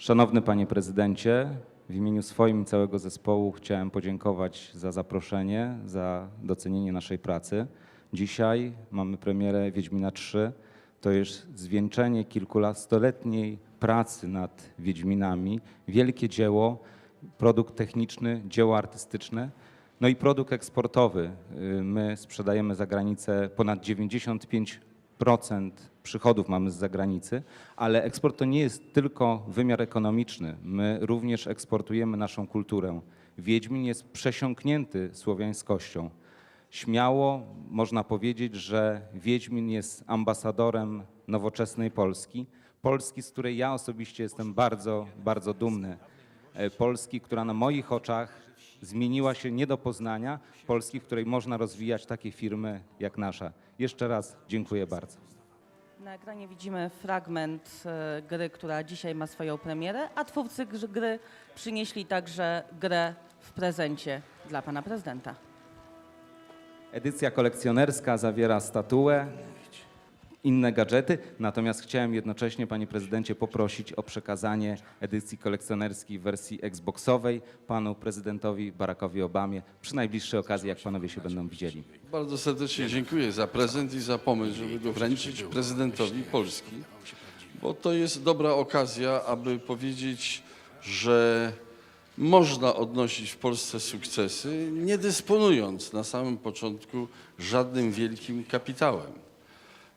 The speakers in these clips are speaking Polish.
Szanowny Panie Prezydencie, w imieniu swoim i całego zespołu chciałem podziękować za zaproszenie, za docenienie naszej pracy. Dzisiaj mamy premierę Wiedźmina 3. To jest zwieńczenie kilkunastoletniej pracy nad Wiedźminami. Wielkie dzieło, produkt techniczny, dzieło artystyczne. No i produkt eksportowy. Y, My sprzedajemy za granicę ponad 95% przychodów mamy z zagranicy, ale eksport to nie jest tylko wymiar ekonomiczny. My również eksportujemy naszą kulturę. Wiedźmin jest przesiąknięty słowiańskością. Śmiało można powiedzieć, że Wiedźmin jest ambasadorem nowoczesnej Polski. Polski, z której ja osobiście jestem bardzo, bardzo dumny. E, Polski, która na moich oczach zmieniła się nie do poznania. Polski, w której można rozwijać takie firmy jak nasza. Jeszcze raz dziękuję bardzo. Na ekranie widzimy fragment e, gry, która dzisiaj ma swoją premierę, a twórcy gry przynieśli także grę w prezencie dla pana prezydenta. Edycja kolekcjonerska zawiera statuę, inne gadżety, natomiast chciałem jednocześnie, panie prezydencie, poprosić o przekazanie edycji kolekcjonerskiej w wersji Xboxowej panu prezydentowi Barackowi Obamie przy najbliższej okazji, jak panowie się będą widzieli. Bardzo serdecznie dziękuję za prezent i za pomysł, żeby go wręczyć prezydentowi Polski, bo to jest dobra okazja, aby powiedzieć, że można odnosić w Polsce sukcesy, nie dysponując na samym początku żadnym wielkim kapitałem,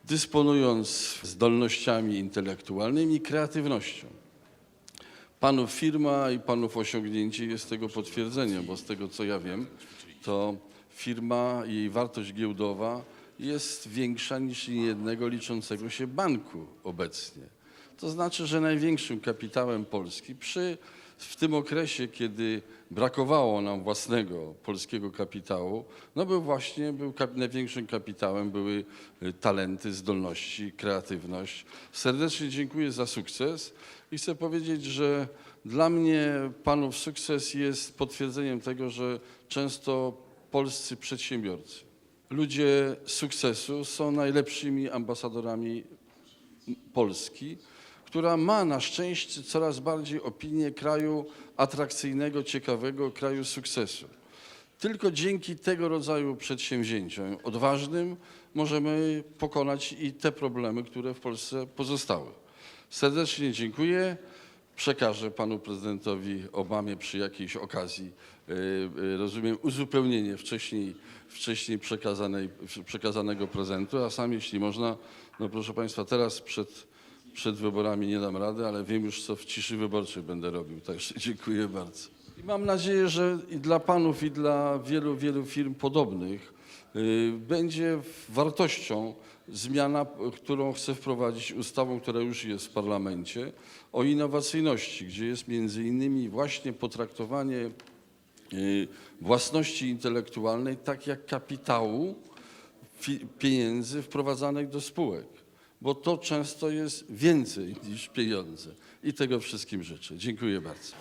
dysponując zdolnościami intelektualnymi i kreatywnością. Panów firma i panów osiągnięcie jest tego potwierdzeniem, bo z tego co ja wiem, to firma i jej wartość giełdowa jest większa niż jednego liczącego się banku obecnie. To znaczy, że największym kapitałem Polski przy w tym okresie, kiedy brakowało nam własnego polskiego kapitału, no był właśnie, był kap, największym kapitałem były y, talenty, zdolności, kreatywność. Serdecznie dziękuję za sukces i chcę powiedzieć, że dla mnie panów sukces jest potwierdzeniem tego, że często polscy przedsiębiorcy, ludzie sukcesu są najlepszymi ambasadorami Polski, która ma na szczęście coraz bardziej opinię kraju atrakcyjnego, ciekawego, kraju sukcesu. Tylko dzięki tego rodzaju przedsięwzięciom odważnym możemy pokonać i te problemy, które w Polsce pozostały. Serdecznie dziękuję. Przekażę panu prezydentowi Obamie przy jakiejś okazji, y, y, rozumiem, uzupełnienie wcześniej, wcześniej przekazanego prezentu, a sam, jeśli można, no proszę państwa, teraz przed, przed wyborami nie dam rady, ale wiem już, co w ciszy wyborczej będę robił, także dziękuję bardzo. I mam nadzieję, że i dla panów, i dla wielu, wielu firm podobnych y, będzie wartością zmiana, którą chcę wprowadzić ustawą, która już jest w parlamencie, o innowacyjności, gdzie jest między innymi właśnie potraktowanie y, własności intelektualnej tak jak kapitału, pieniędzy wprowadzanych do spółek, bo to często jest więcej niż pieniądze. I tego wszystkim życzę. Dziękuję bardzo.